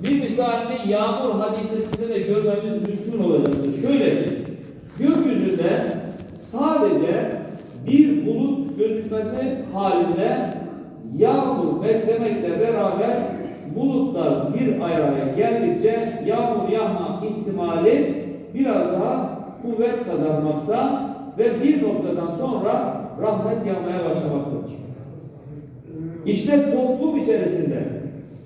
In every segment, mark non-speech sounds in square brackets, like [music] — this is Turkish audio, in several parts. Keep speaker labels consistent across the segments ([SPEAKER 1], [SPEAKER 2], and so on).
[SPEAKER 1] Bir misalini yağmur hadisesinde de görmemiz mümkün olacaktır. Şöyle gökyüzünde sadece bir bulut gözükmesi halinde yağmur beklemekle beraber bulutlar bir araya geldikçe yağmur yağma ihtimali biraz daha kuvvet kazanmakta ve bir noktadan sonra rahmet yağmaya başlamaktadır. İşte toplum içerisinde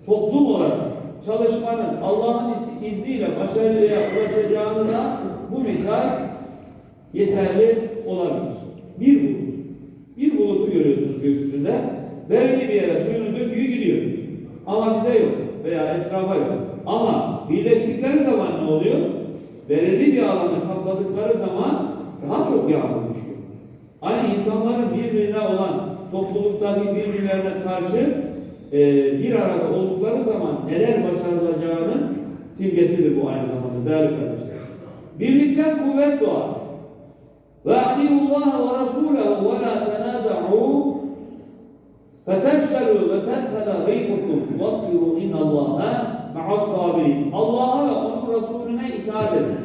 [SPEAKER 1] toplum olarak çalışmanın Allah'ın iz- izniyle başarıya ulaşacağını da bu misal yeterli olabilir. Bir bulut. Bir bulutu görüyorsunuz gökyüzünde. Belli bir yere suyunu döküyor gidiyor. Ama bize yok veya etrafa yok. Ama birleştikleri zaman ne oluyor? Belirli bir alanı kapladıkları zaman daha çok yağmur düşüyor. Aynı insanların birbirine olan topluluktaki birbirlerine karşı e, bir arada oldukları zaman neler başarılacağının simgesidir bu aynı zamanda değerli kardeşler. Birlikten kuvvet doğar. Ve Allah ve Resulehu ve la tenaza'u فَتَفْشَلُوا وَتَذْهَبَ رِيحُكُمْ وَاصْبِرُوا اِنَّ اللّٰهَ مَعَ الصَّابِرِينَ Allah'a ve onun Resulüne itaat edin.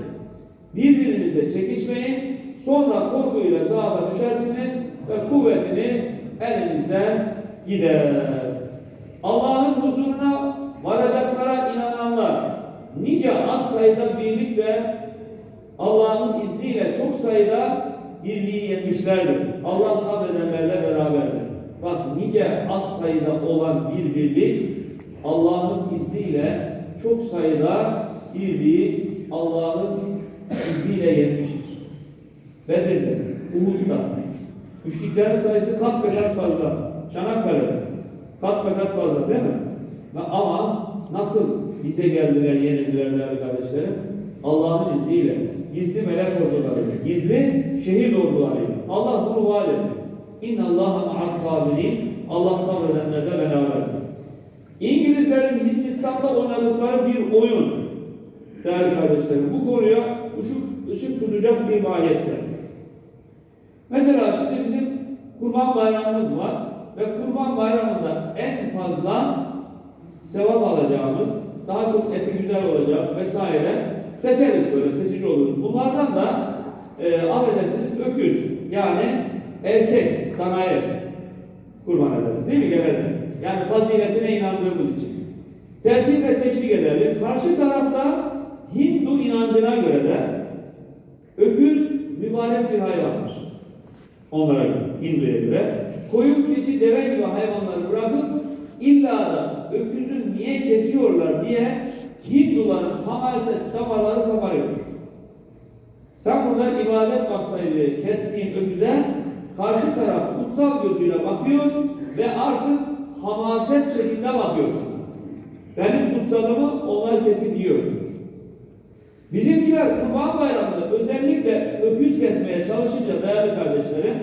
[SPEAKER 1] Birbirinizle çekişmeyin. Sonra korkuyla zaafa düşersiniz ve kuvvetiniz elinizden gider. Allah'ın huzuruna varacaklara inananlar nice az sayıda birlik ve Allah'ın izniyle çok sayıda birliği yenmişlerdir. Allah sabredenlerle beraberdir. Bak nice az sayıda olan bir birlik Allah'ın izniyle çok sayıda birliği Allah'ın izniyle yenmiştir. Bedir'de, Uhud'da. Müşriklerin sayısı kat be kat fazla. Çanakkale'de. Kat be kat fazla değil mi? Ama nasıl bize geldiler, yenildiler değerli kardeşlerim? Allah'ın izniyle, gizli melek ordularıyla, gizli şehir ordularıyla. Allah bunu vaat etti. İnna Allaha ma'as. Allah sabredenlerle beraberdir. İngilizlerin Hindistan'da oynadıkları bir oyun. Değerli kardeşlerim, bu konuya ışık, ışık tutacak bir maliyetler. Mesela şimdi bizim Kurban Bayramımız var ve Kurban Bayramı'nda en fazla sevap alacağımız, daha çok eti güzel olacak vesaire seçeriz böyle seçici oluruz. Bunlardan da e, affedersiniz öküz yani erkek danayı kurban ederiz değil mi genelde? Yani faziletine inandığımız için. Tertip ve teşvik edelim. Karşı tarafta Hindu inancına göre de öküz mübarek bir hayvandır. Onlara göre, Hindu'ya göre. Koyun, keçi, deve gibi hayvanları bırakıp illa da öküzü niye kesiyorlar diye Hinduların hamaset damarları kabarıyor. Sen burada ibadet maksadıyla kestiğin öküze karşı taraf kutsal gözüyle bakıyor ve artık hamaset şeklinde bakıyorsun. Benim kutsalımı onlar kesip yiyor. Bizimkiler Kurban Bayramı'nda özellikle öküz kesmeye çalışınca değerli kardeşlerim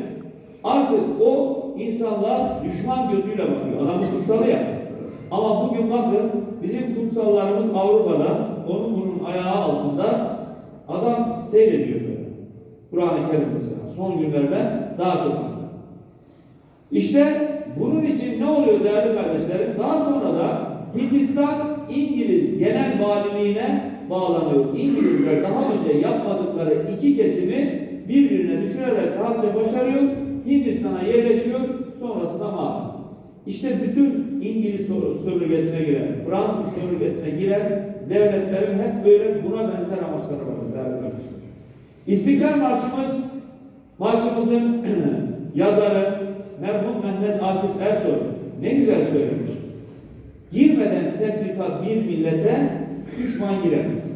[SPEAKER 1] artık o insanlar düşman gözüyle bakıyor. Adamın kutsalı ya. Ama bugün bakın bizim kutsallarımız Avrupa'da onun bunun ayağı altında adam seyrediyor. Kur'an-ı Kerim mesela son günlerde daha çok. İşte bunun için ne oluyor değerli kardeşlerim? Daha sonra da Hindistan İngiliz genel valiliğine bağlanıyor. İngilizler daha önce yapmadıkları iki kesimi birbirine düşürerek rahatça başarıyor. Hindistan'a yerleşiyor. Sonrasında mağlup. İşte bütün İngiliz sömürgesine giren, Fransız sömürgesine giren devletlerin hep böyle buna benzer amaçları var. İstiklal Marşımız, marşımızın [clears throat] yazarı merhum Mehmet Akif Ersoy ne güzel söylemiş. Girmeden tefrika bir millete düşman giremez.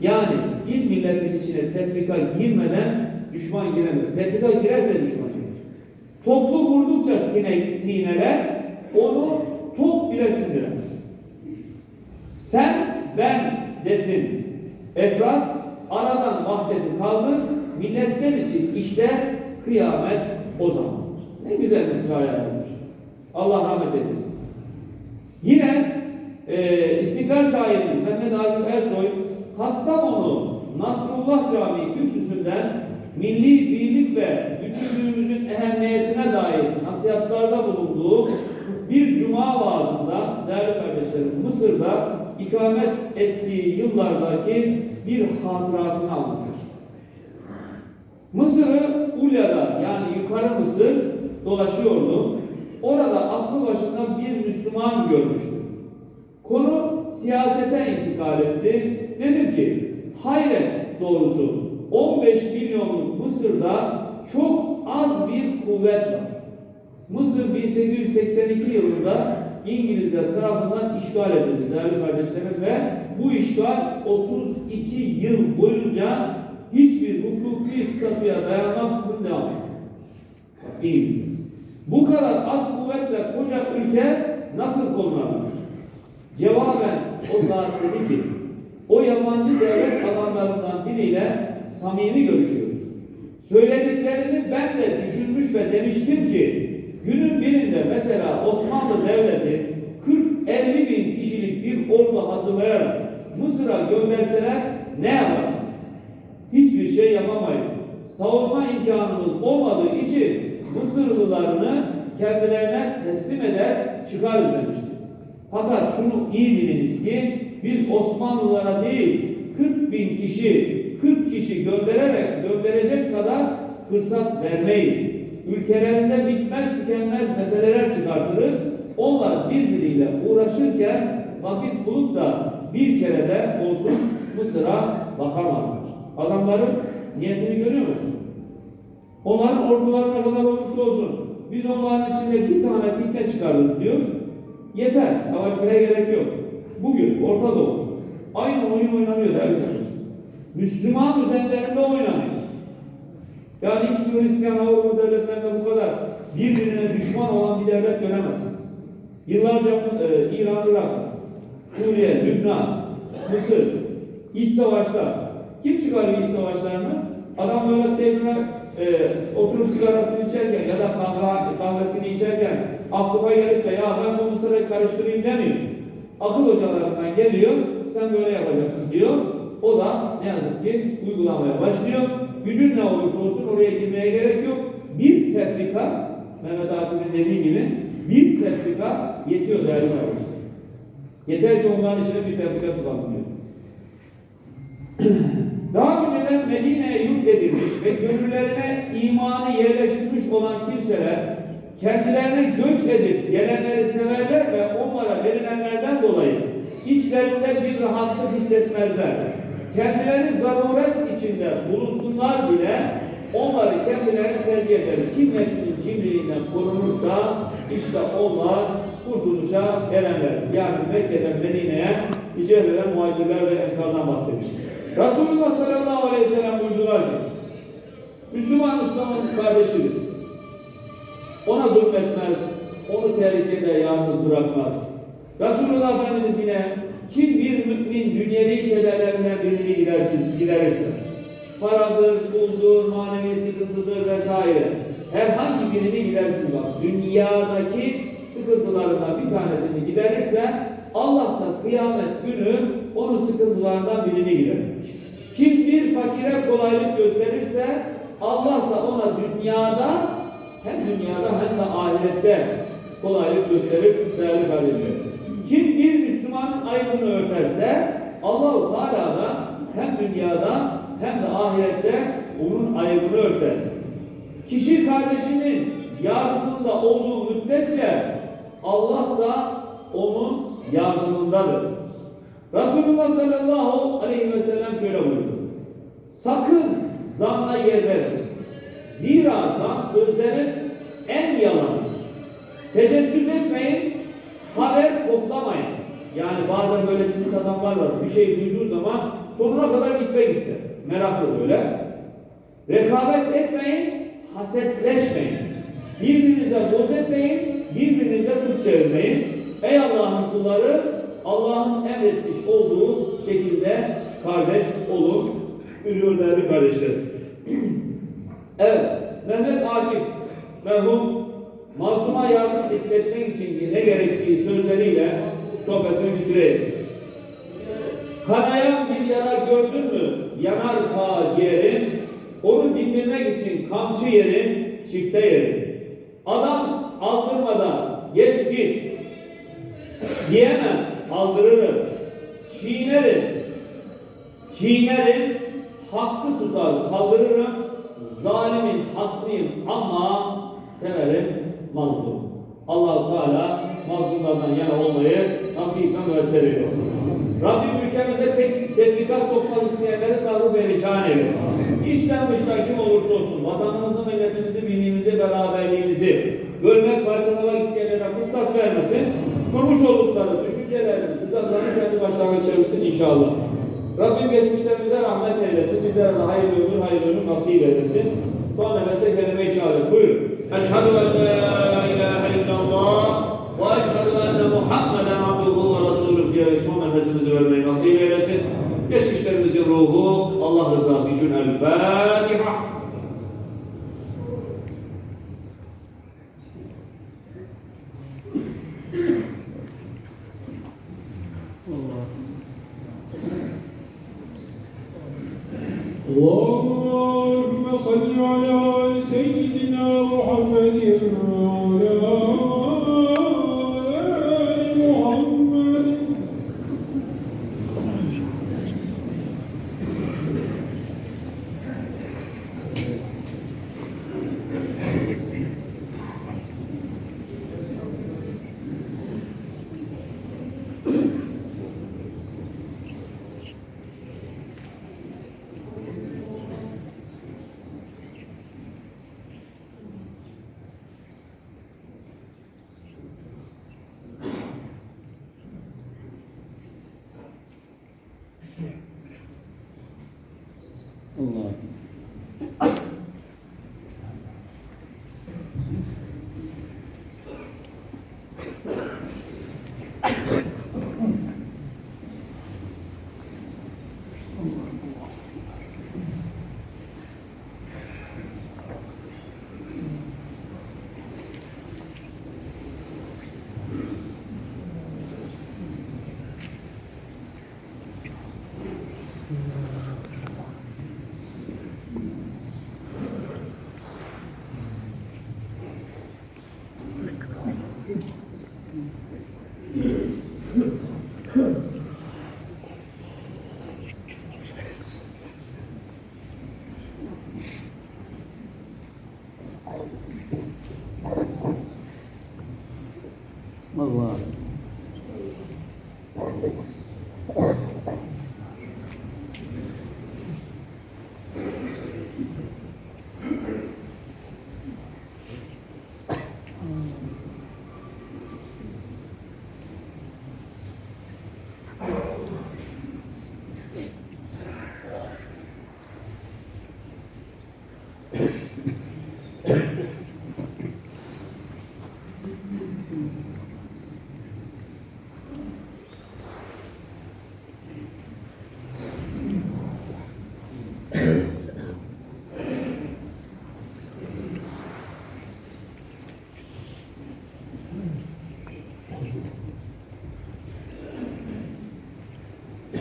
[SPEAKER 1] Yani bir milletin içine tefrika girmeden düşman giremez. Tefrika girerse düşman girer. Toplu vurdukça sine, sineler onu top bile sindiremez. Sen ben desin. Efrat aradan vahdeti kaldır. Milletler için işte kıyamet o zaman. Ne güzel misra yazmış. Allah rahmet eylesin. Yine e, İstiklal şairimiz Mehmet Akif Ersoy Kastamonu Nasrullah Camii kürsüsünden milli birlik ve bütünlüğümüzün ehemmiyetine dair nasihatlarda bulunduğu bir cuma vaazında değerli kardeşlerim Mısır'da ikamet ettiği yıllardaki bir hatırasını anlatır. Mısır'ı Ulya'da yani yukarı Mısır dolaşıyordu. Orada aklı başında bir Müslüman görmüştü. Konu siyasete intikal etti. Dedim ki hayret doğrusu 15 milyonluk Mısır'da çok az bir kuvvet var. Mısır 1882 yılında İngilizler tarafından işgal edildi değerli kardeşlerim ve bu işgal 32 yıl boyunca hiçbir hukuki statüye dayanmaksızın devam etti. Bize. Bu kadar az kuvvetle koca ülke nasıl korunabilir? Cevaben o zat dedi ki, o yabancı devlet adamlarından biriyle samimi görüşüyoruz. Söylediklerini ben de düşünmüş ve demiştim ki, günün birinde mesela Osmanlı Devleti 40-50 bin kişilik bir ordu hazırlayarak Mısır'a gönderseler ne yaparsınız? Hiçbir şey yapamayız. Savunma imkanımız olmadığı için Mısırlılarını kendilerine teslim eder çıkarız demişti. Fakat şunu iyi biliniz ki biz Osmanlılara değil 40 bin kişi 40 kişi göndererek gönderecek kadar fırsat vermeyiz. Ülkelerinde bitmez tükenmez meseleler çıkartırız. Onlar birbiriyle uğraşırken vakit bulup da bir kere de olsun Mısır'a bakamazlar. Adamların niyetini görüyor musun? Onların orduları ne kadar olursa olsun biz onların içinde bir tane fitne çıkarırız diyor. Yeter. Savaşmaya gerek yok. Bugün Orta Doğu aynı oyun oynanıyor değerli. Müslüman üzerlerinde oynanıyor. Yani hiçbir Hristiyan Avrupa devletlerinde bu kadar birbirine düşman olan bir devlet göremezsiniz. Yıllarca e, İran, Irak, Suriye, Lübnan, Mısır, iç savaşlar. Kim çıkarıyor iç savaşlarını? Adam böyle tebrine e, oturup sigarasını içerken ya da kahve, kahvesini içerken aklıma gelip de ya ben bu Mısır'ı karıştırayım demiyor. Akıl hocalarından geliyor, sen böyle yapacaksın diyor. O da ne yazık ki uygulamaya başlıyor. Gücün ne olursa olsun oraya girmeye gerek yok. Bir tefrika, Mehmet Akif'in dediği gibi bir tefrika yetiyor değerli arkadaşlar. Yeter ki onların içine bir tefrika sulanmıyor. [clears throat] Daha önceden Medine'ye yurt edilmiş ve gönüllerine imanı yerleştirmiş olan kimseler kendilerine göç edip gelenleri severler ve onlara verilenlerden dolayı içlerinde bir rahatlık hissetmezler. Kendileri zaruret içinde bulunsunlar bile onları kendileri tercih eder. Kim neslinin cimriliğinden korunursa işte onlar kurtuluşa erenler. Yani Mekke'den Medine'ye hicret eden muhacirler ve ensardan bahsetmiş. Resulullah sallallahu aleyhi ve sellem buyurdular ki Müslüman Müslümanın kardeşidir. Ona zulmetmez, onu tehlikede yalnız bırakmaz. Resulullah Efendimiz yine kim bir mümin dünyevi birini gidersiz, giderirse, paradır, puldur, manevi sıkıntıdır vesaire, herhangi birini gidersin bak, dünyadaki sıkıntılarından bir tanesini giderirse, Allah da kıyamet günü onun sıkıntılarından birini giderir. Kim bir fakire kolaylık gösterirse, Allah da ona dünyada, hem dünyada hem de ahirette kolaylık gösterir değerli kardeşlerim. Kim bir Müslümanın aybını örterse Allahu Teala da hem dünyada hem de ahirette onun aybını örter. Kişi kardeşinin yardımında olduğu müddetçe Allah da onun yardımındadır. Resulullah sallallahu aleyhi ve sellem şöyle buyurdu. Sakın zanna yer verin. Zira zan sözlerin en yalanı. Tecessüs etmeyin, haber toplamayın. Yani bazen böyle siz adamlar var. Bir şey duyduğu zaman sonuna kadar gitmek ister. Meraklı böyle. Rekabet etmeyin, hasetleşmeyin. Birbirinize boz etmeyin, birbirinize sırt çevirmeyin. Ey Allah'ın kulları, Allah'ın emretmiş olduğu şekilde kardeş olun. Değerli kardeşlerim. [clears throat] evet, Mehmet Akif merhum mazluma yardım etmek için ne gerektiği sözleriyle sohbetini bitireyim. Kanayan bir yara gördün mü yanar ta ciğerin, onu dindirmek için kamçı yerin, çifte yerin. Adam aldırmadan geç git diyemem, aldırırım. çiğnerim. Çiğnerim, hakkı tutar, kaldırırım. Zalimin hasmıyım ama severim mazlum. Allahu Teala mazlumlardan yana olmayı nasip ve müessir eylesin. Rabbim ülkemize tek, tetbikat sokmak isteyenleri tavrı perişan eylesin. İçten dıştan kim olursa olsun vatanımızı, milletimizi, birliğimizi, beraberliğimizi bölmek, parçalamak isteyenlere fırsat vermesin. Kurmuş oldukları düşüncelerin, tuzaklarını kendi başlarına çevirsin inşallah. Rabbim geçmişlerimize rahmet eylesin. Bizlere de hayırlı ömür, hayırlı ömür nasip eylesin. Son nefeste kelime-i şehadet. Buyurun. En la ilahe illallah ve eşhedü enne Muhammeden abduhu ve resulü diyerek son nefesimizi vermeyi nasip eylesin. Geçmişlerimizin ruhu Allah rızası için El Fatiha.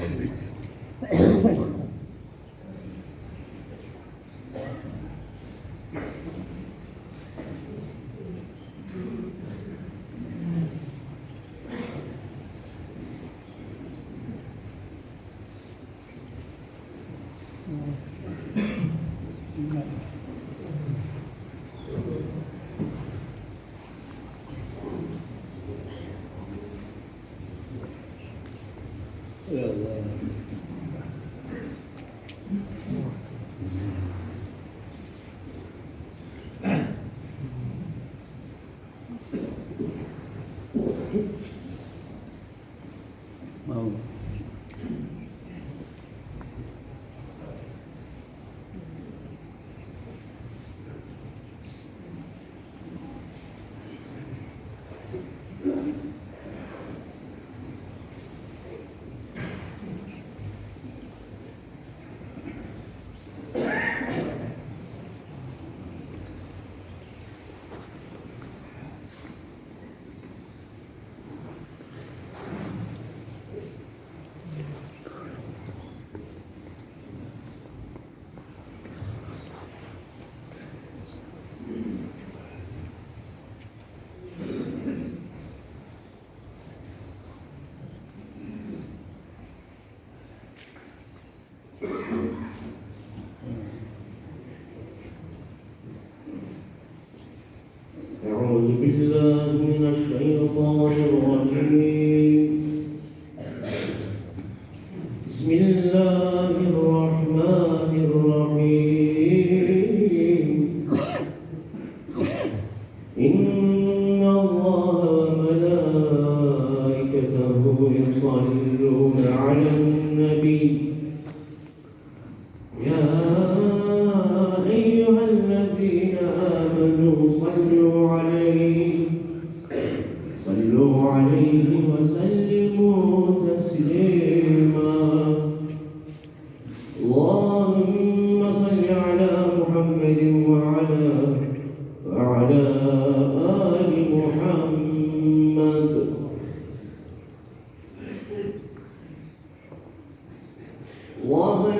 [SPEAKER 2] Amén.
[SPEAKER 3] Allah.